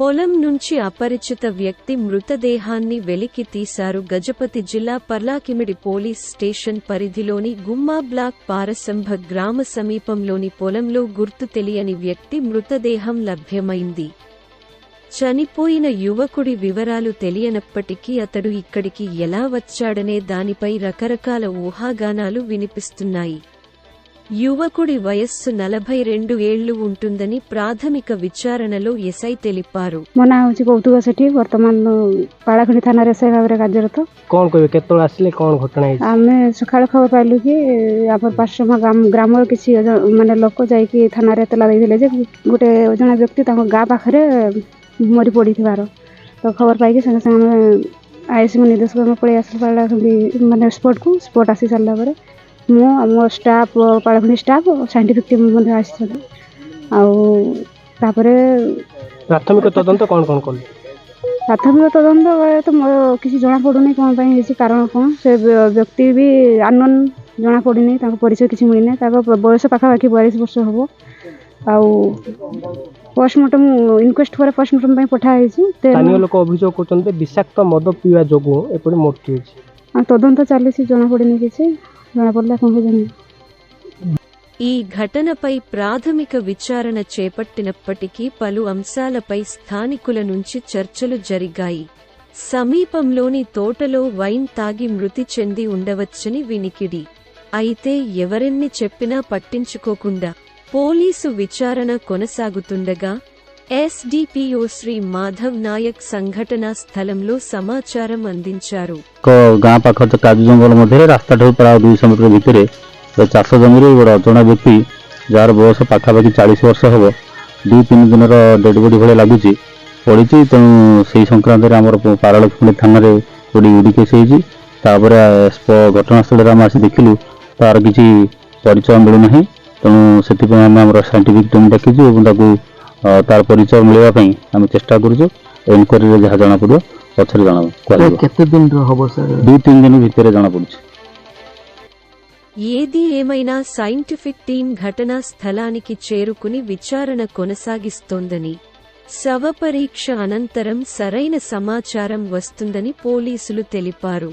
పొలం నుంచి అపరిచిత వ్యక్తి మృతదేహాన్ని వెలికి తీశారు. గజపతి జిల్లా పర్లాకిమిడి పోలీస్ స్టేషన్ పరిధిలోని గుమ్మా బ్లాక్ పారసంభ గ్రామ సమీపంలోని పొలంలో గుర్తు తెలియని వ్యక్తి మృతదేహం లభ్యమైంది. చనిపోయిన యువకుడి వివరాలు తెలియనప్పటికీ అతడు ఇక్కడికి ఎలా వచ్చాడనే దానిపై రకరకాల ఊహాగానాలు వినిపిస్తున్నాయి. యువకుడి వయస్సు నలభై రెండు ఏళ్లు ఉంటుందని ప్రాథమిక విచారణలో ఎస్ఐ తెలిపారు ମୋ ନାଁ ହେଉଛି କୌତୁକ ସେଠୀ ବର୍ତ୍ତମାନ ପାଳାଖଣ୍ଡି ଥାନାରେ ଏସ୍ଆଇ ଭାବରେ କାର୍ଯ୍ୟରତ କଣ କହିବେ କେତେବେଳେ ଆସିଲେ କଣ ଘଟଣା ହେଇଛି ଆମେ ସକାଳୁ ଖବର ପାଇଲୁ କି ଆମର ପାର୍ଶ୍ୱ ଗ୍ରାମ- ଗ୍ରାମର କିଛି ଅଜ- ମାନେ ଲୋକ ଯାଇକି ଥାନାରେ ଏତଲା ଦେଇଥିଲେ ଯେ ଗୋଟେ ଜଣେ ବ୍ୟକ୍ତି ତାଙ୍କ ଗାଁ ପାଖରେ ମରି ପଡ଼ିଥିବାର ତ ଖବର ପାଇକି ସାଙ୍ଗେ ସାଙ୍ଗେ ଆମେ ଆଇଏସ୍ସି ନିର୍ଦ୍ଦେଶକ ଆମେ ପଳେଇ ଆସିଲୁ ପାଳାଖଣ୍ଡି ମାନେ ସ୍ପଟ୍କୁ ସ୍ପଟ୍ ଆସି ସାରିଲା ପରେ ମୁଁ ଆମ ଷ୍ଟାଫ୍ ପାଳାଖଣ୍ଡି ଷ୍ଟାଫ୍ ସାଇଣ୍ଟିଫିକ୍ ଟିମ୍ ମଧ୍ୟ ଆସିଛନ୍ତି ଆଉ ତାପରେ ପ୍ରାଥମିକ ତଦନ୍ତ କଣ କଣ କଲେ? ପ୍ରାଥମିକ ତଦନ୍ତ ବେଳେ ତ ମୋର କିଛି ଜଣାପଡ଼ୁନି କ'ଣ ପାଇଁ ହେଇଛି କାରଣ କ'ଣ? ସେ ବ୍ୟ- ବ୍ୟକ୍ତି ବି ଆନୋନ୍ ଜଣାପଡ଼ିନି ତାଙ୍କ ପରିଚୟ କିଛି ମିଳିନାହିଁ ତାଙ୍କ ବ- ବୟସ ପାଖାପାଖି ବୟାଳିଶ ବର୍ଷ ହେବ। ଆଉ ପୋଷ୍ଟମର୍ଟମ୍ ଇନକ୍ୱେଷ୍ଟ ପରେ ପୋଷ୍ଟମର୍ଟମ୍ ପାଇଁ ପଠା ହେଇଛି। ତେଣୁ ସ୍ଥାନୀୟ ଲୋକ ଅଭିଯୋଗ କରୁଛନ୍ତି ଯେ ବିଷାକ୍ତ ମଦ ପିଇବା ଯୋଗୁଁ ଏପରି ମୃତ୍ୟୁ ହେଇଛି। ଆଉ ତଦନ୍ତ ଚାଲିଛି ଜଣାପଡ଼ିନି କିଛି। ଜଣାପଡ଼ିଲେ ଆପଣଙ୍କୁ ଜଣାଇବି ఈ ఘటనపై ప్రాథమిక విచారణ చేపట్టినప్పటికీ పలు అంశాలపై స్థానికుల నుంచి చర్చలు జరిగాయి. సమీపంలోని తోటలో వైన్ తాగి మృతి చెంది ఉండవచ్చని వినికిడి. అయితే ఎవరెన్ని చెప్పినా పట్టించుకోకుండా పోలీసు విచారణ కొనసాగుతుండగా ఎస్డిపిఓ శ్రీ మాధవ్ నాయక్ సంఘటనా స్థలంలో సమాచారం అందించారు ଏକ ଗାଁ ପାଖ ତ କାଜୁ ଜଙ୍ଗଲ ମଧ୍ୟରେ ରାସ୍ତାଠାରୁ ପ୍ରାୟ ଦୁଇଶହ ମିଟର ଭିତରେ ଗୋଟେ ଚାଷ ଜମିରେ ଗୋଟେ ଅଜଣା ବ୍ୟକ୍ତି ଯାହାର ବୟସ ପାଖାପାଖି ଚାଳିଶ ବର୍ଷ ହେବ ଦୁଇ ତିନି ଦିନର ଡେଡ୍ ବଡି ଭଳିଆ ଲାଗୁଛି ପଡ଼ିଛି ତେଣୁ ସେଇ ସଂକ୍ରାନ୍ତରେ ଆମର ପାରଳଖଣ୍ଡି ଥାନାରେ ଗୋଟେ ୟୁଡି କେସ୍ ହେଇଛି ତାପରେ ସ୍ପ- ଘଟଣାସ୍ଥଳରେ ଆମେ ଆସି ଦେଖିଲୁ ତାର କିଛି ପରିଚୟ ମିଳୁନାହିଁ ତେଣୁ ସେଥିପାଇଁ ଆମେ ଆମର ସାଇଣ୍ଟିଫିକ୍ ଟିମ୍ ଡାକିଛୁ ଏବଂ ତାକୁ ଅ, ତାର ପରିଚୟ ମିଳିବା ପାଇଁ ଆମେ ଚେଷ୍ଟା କରୁଛୁ ଏନକ୍ୱାରୀରେ ଯାହା ଜଣାପଡ଼ିବ ପଛରେ ଜଣା କୁହାଯିବ କେତେ ଦିନର ହବ ସାର୍ ଦୁଇ ତିନି ଦିନ ଭିତରେ ଜଣାପଡୁଛି ఏది ఏమైనా సైంటిఫిక్ టీం ఘటనా స్థలానికి చేరుకుని విచారణ కొనసాగిస్తోందని శవపరీక్ష అనంతరం సరైన సమాచారం వస్తుందని పోలీసులు తెలిపారు